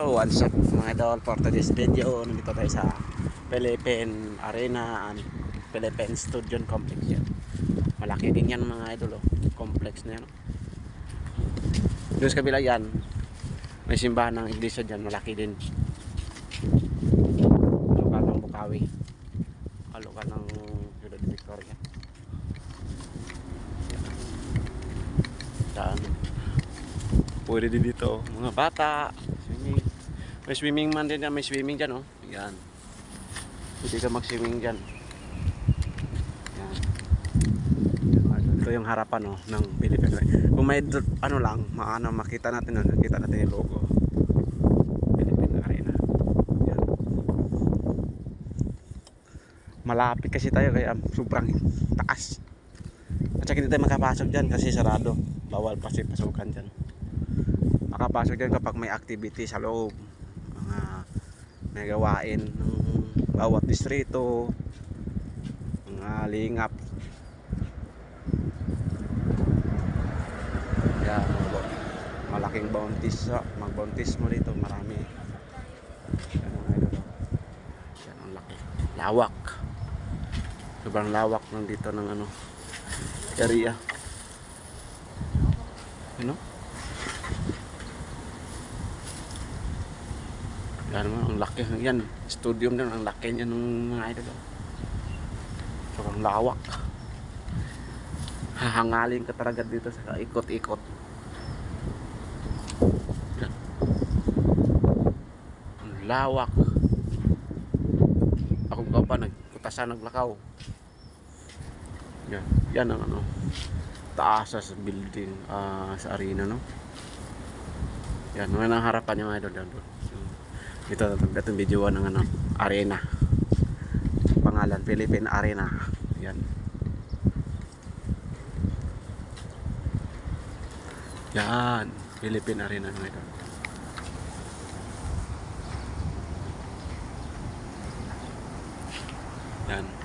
So, what's up mga idol? For today's video nandito tayo sa Philippine Arena and Philippine Studio Complex yan. Malaki din yan mga idol oh. complex na yan. Oh. doon sa kabila yan may simbahan ng iglesia dyan. Malaki din. Lokal ng Bukawi. Lokal ng Ciudad Victoria. Yan. Pwede din dito mga bata may swimming man din may swimming dyan oh. Yan pwede ka mag swimming dyan. Yan ito yung harapan oh ng Philippines kung may ano lang maano makita natin ano, makita natin yung logo. Philippine Arena yan malapit kasi tayo kaya sobrang taas. At saka hindi tayo makapasok dyan kasi sarado. Bawal kasi pasukan dyan. Makapasok dyan kapag may activity sa loob may gawain ng bawat distrito. Mga lingap. Yan malaking bounties mag bounties mo dito marami. Yan ang idol oh. yan ang laki. Lawak. Sobrang lawak ng dito ng ano area. You know Yan mo, ang laki. Yan, studium din, ang laki niya ng mga idol. Sobrang lawak. Hahangalin ka talaga dito sa ikot-ikot. Ang lawak. Ako ka pa, nagkutasan, naglakaw. Yan, yan ang ano, taas sa building, ah, sa arena, no? Yan, mga nang harapan niya mga idol doon. Ito, itong video ng ano, arena. Pangalan, Philippine Arena. Yan. Yan, Philippine Arena mga idol. Yan.